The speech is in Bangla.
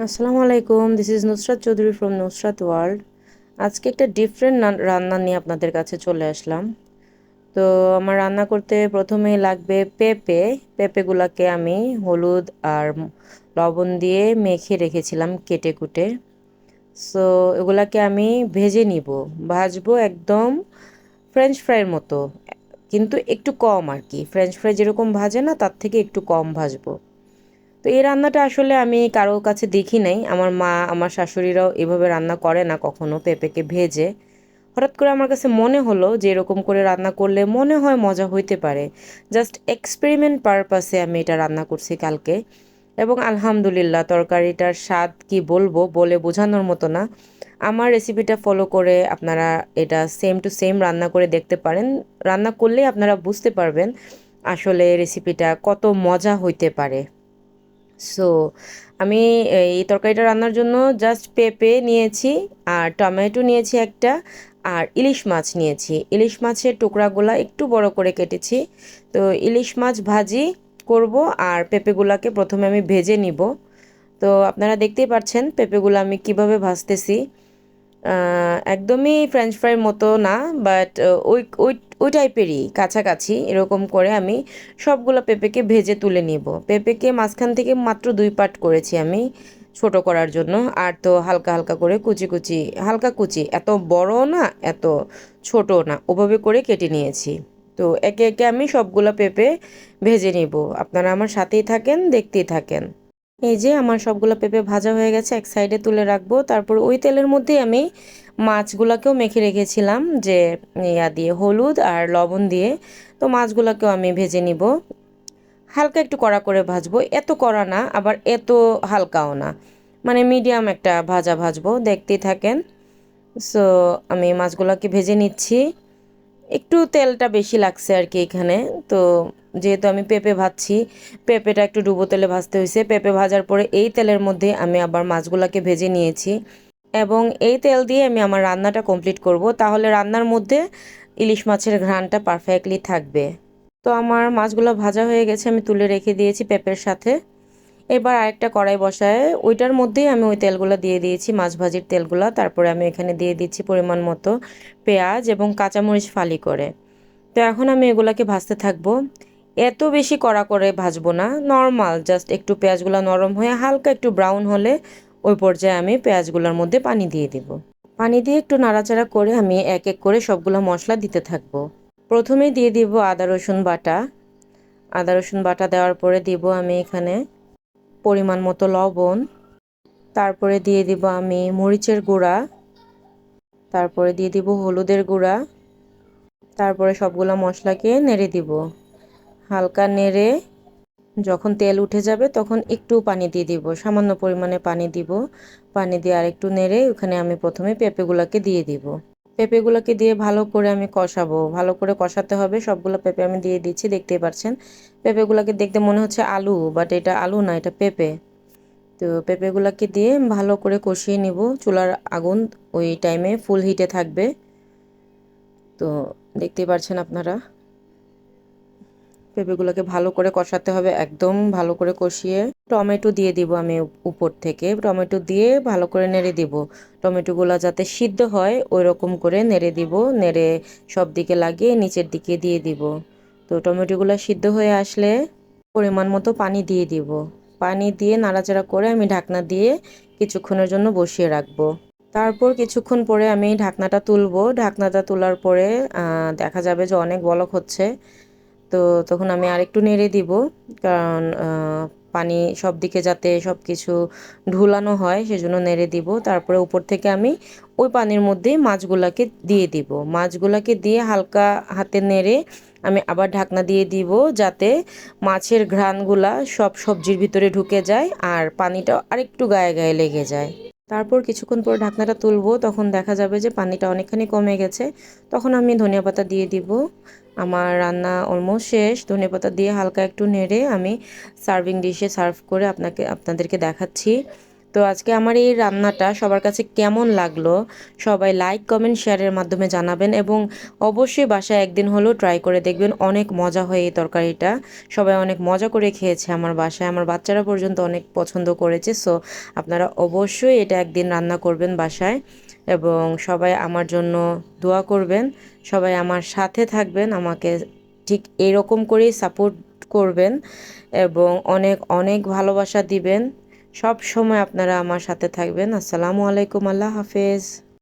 আসসালামু আলাইকুম this is Nusrat Chowdhury from Nusrat world আজকে একটা ডিফারেন্ট রান্না নিয়ে আপনাদের কাছে চলে আসলাম। তো আমার রান্না করতে প্রথমে লাগবে পেঁপে। পেঁপেগুলোকে আমি হলুদ আর লবণ দিয়ে মেখে রেখেছিলাম কেটে কুটে। সো এগুলাকে আমি ভেজে নিব। ভাজবো একদম ফ্রেঞ্চ ফ্রাইয়ের মতো। কিন্তু একটু কম আর কি। ফ্রেঞ্চ ফ্রাই যেরকম ভাজে না, তার থেকে একটু কম ভাজবো। তো এই রান্নাটা আসলে আমি কারও কাছে দেখি নাই। আমার মা, আমার শাশুড়িরাও এভাবে রান্না করে না কখনো পেঁপেকে ভেজে। হঠাৎ করে আমার কাছে মনে হলো যে এরকম করে রান্না করলে মনে হয় মজা হইতে পারে। জাস্ট এক্সপেরিমেন্ট পারপাসে আমি এটা রান্না করছি কালকে। এবং আলহামদুলিল্লাহ তরকারিটার স্বাদ কি বলব বলে বোঝানোর মতো না। আমার রেসিপিটা ফলো করে আপনারা এটা সেম টু সেম রান্না করে দেখতে পারেন। রান্না করলেই আপনারা বুঝতে পারবেন আসলে রেসিপিটা কত মজা হইতে পারে। সো আমি এই তরকারিটা রান্নার জন্য জাস্ট পেঁপে নিয়েছি, আর টমেটো নিয়েছি একটা, আর ইলিশ মাছ নিয়েছি। ইলিশ মাছের টুকরাগুলা একটু বড় করে কেটেছি। তো ইলিশ মাছ ভাজি করব, আর পেঁপেগুলাকে প্রথমে আমি ভেজে নিব। তো আপনারা দেখতেই পাচ্ছেন পেঁপেগুলো আমি কীভাবে ভাজতেছি। একদমই ফ্রেঞ্চ ফ্রাইয়ের মতো না বাট ওই ওই ওই টাইপেরই কাছাকাছি এরকম করে আমি সবগুলো পেঁপেকে ভেজে তুলে নিব। পেঁপেকে মাঝখান থেকে মাত্র দুই পাট করেছি আমি ছোট করার জন্য। আর তো হালকা হালকা করে কুচি কুচি, হালকা কুচি, এত বড় না, এত ছোট না, ওভাবে করে কেটে নিয়েছি। তো একে একে আমি সবগুলো পেঁপে ভেজে নিব। আপনারা আমার সাথেই থাকেন, দেখতেই থাকেন। এই যে আমার সবগুলো পেঁপে ভাজা হয়ে গেছে, এক সাইডে তুলে রাখব। তারপর ওই তেলের মধ্যেই আমি মাছগুলোকেও মেখে রেখেছিলাম, যে ইয়া দিয়ে হলুদ আর লবণ দিয়ে। তো মাছগুলোকেও আমি ভেজে নিব। হালকা একটু কড়া করে ভাজবো। এত কড়া না, আবার এত হালকাও না। মানে মিডিয়াম একটা ভাজা ভাজবো, দেখতেই থাকেন। সো আমি মাছগুলোকে ভেজে নিচ্ছি। একটু তেলটা বেশি লাগছে আর কি এখানে। তো যেহেতু আমি পেঁপে ভাজছি, পেঁপেটা একটু ডুবো তেলে ভাজতে হয়েছে। পেঁপে ভাজার পরে এই তেলের মধ্যে আমি আবার মাছগুলোকে ভেজে নিয়েছি। এবং এই তেল দিয়ে আমি আমার রান্নাটা কমপ্লিট করব। তাহলে রান্নার মধ্যে ইলিশ মাছের ঘ্রাণটা পারফেক্টলি থাকবে। তো আমার মাছগুলো ভাজা হয়ে গেছে, আমি তুলে রেখে দিয়েছি পেঁপের সাথে। এবার আরেকটা কড়াই বসায়, ওইটার মধ্যেই আমি ওই তেলগুলো দিয়ে দিয়েছি, মাছ ভাজির তেলগুলো। তারপরে আমি এখানে দিয়ে দিচ্ছি পরিমাণ মতো পেঁয়াজ এবং কাঁচামরিচ ফালি করে। তো এখন আমি এগুলাকে ভাজতে থাকব। এত বেশি কড়া করে ভাজবো না, নর্মাল, জাস্ট একটু পেঁয়াজগুলো নরম হয়ে হালকা একটু ব্রাউন হলে ওই পর্যায়ে আমি পেঁয়াজগুলোর মধ্যে পানি দিয়ে দিব। পানি দিয়ে একটু নাড়াচাড়া করে আমি এক এক করে সবগুলো মশলা দিতে থাকব। প্রথমে দিয়ে দিব আদা রসুন বাটা। আদা রসুন বাটা দেওয়ার পরে দিব আমি এখানে পরিমাণ মতো লবণ। তারপরে দিয়ে দিব আমি মরিচের গুঁড়া। তারপরে দিয়ে দিব হলুদের গুঁড়া। তারপরে সবগুলো মশলাকে নেড়ে দিব। হালকা নেড়ে যখন তেল উঠে যাবে তখন একটু পানি দিয়ে দিব। সামান্য পরিমাণে পানি দিব। পানি দিয়ে আর একটু নেড়ে ওখানে আমি প্রথমে পেঁপেগুলোকে দিয়ে দিব। পেঁপেগুলোকে দিয়ে ভালো করে আমি কষাবো। ভালো করে কষাতে হবে। সবগুলো পেঁপে আমি দিয়ে দিচ্ছি, দেখতেই পাচ্ছেন। পেঁপেগুলোকে দেখতে মনে হচ্ছে আলু বাট এটা আলু না, এটা পেঁপে। তো পেঁপেগুলোকে দিয়ে ভালো করে কষিয়ে নিব। চুলার আগুন ওই টাইমে ফুল হিটে থাকবে। তো দেখতেই পাচ্ছেন আপনারা। পেঁপেগুলোকে ভালো করে কষাতে হবে, একদম ভালো করে কষিয়ে টমেটো দিয়ে দিব আমি উপর থেকে। টমেটো দিয়ে ভালো করে নেড়ে দিব। টমেটোগুলো যাতে সিদ্ধ হয় ওই রকম করে নেড়ে দিব। নেড়ে সব দিকে লাগিয়ে নিচের দিকে দিয়ে দিব। তো টমেটোগুলো সিদ্ধ হয়ে আসলে পরিমাণ মতো পানি দিয়ে দিব। পানি দিয়ে নাড়াচাড়া করে আমি ঢাকনা দিয়ে কিছুক্ষণের জন্য বসিয়ে রাখব। তারপর কিছুক্ষণ পরে আমি ঢাকনাটা তুলবো। ঢাকনাটা তোলার পরে দেখা যাবে যে অনেক বলক হচ্ছে। তো তখন আমি আরেকটু নেড়ে দিব, কারণ পানি সব দিকে যাতে সব কিছু ঢুলানো হয় সেজন্য নেড়ে দিব। তারপরে উপর থেকে আমি ওই পানির মধ্যেই মাছগুলাকে দিয়ে দিব। মাছগুলাকে দিয়ে হালকা হাতে নেড়ে আমি আবার ঢাকনা দিয়ে দিব যাতে মাছের ঘ্রাণগুলা সব সবজির ভিতরে ঢুকে যায় আর পানিটাও আরেকটু গায়ে গায়ে লেগে যায়। তারপর কিছুক্ষণ পর ঢাকনাটা তুলবো, তখন দেখা যাবে যে পানিটা অনেকখানি কমে গেছে। তখন আমি ধনিয়া পাতা দিয়ে দিব। আমার রান্না অলমোস্ট শেষ। ধনে পাতা দিয়ে হালকা একটু নেড়ে আমি সার্ভিং ডিশে সার্ভ করে আপনাকে, আপনাদেরকে দেখাচ্ছি। তো আজকে আমার এই রান্নাটা সবার কাছে কেমন লাগল, সবাই লাইক কমেন্ট শেয়ারের মাধ্যমে জানাবেন এবং অবশ্যই বাসায় একদিন হলেও ট্রাই করে দেখবেন অনেক মজা হয় এই তরকারিটা। সবাই অনেক মজা করে খেয়েছে আমার বাসায়, আমার বাচ্চারা পর্যন্ত অনেক পছন্দ করেছে সো আপনারা অবশ্যই এটা একদিন রান্না করবেন বাসায় এবং সবাই আমার জন্য দোয়া করবেন, সবাই আমার সাথে থাকবেন, আমাকে ঠিক এরকম করেই সাপোর্ট করবেন এবং অনেক অনেক ভালোবাসা দিবেন। সব সময় আপনারা আমার সাথে থাকবেন। আসসালামু আলাইকুম আল্লাহ হাফেজ।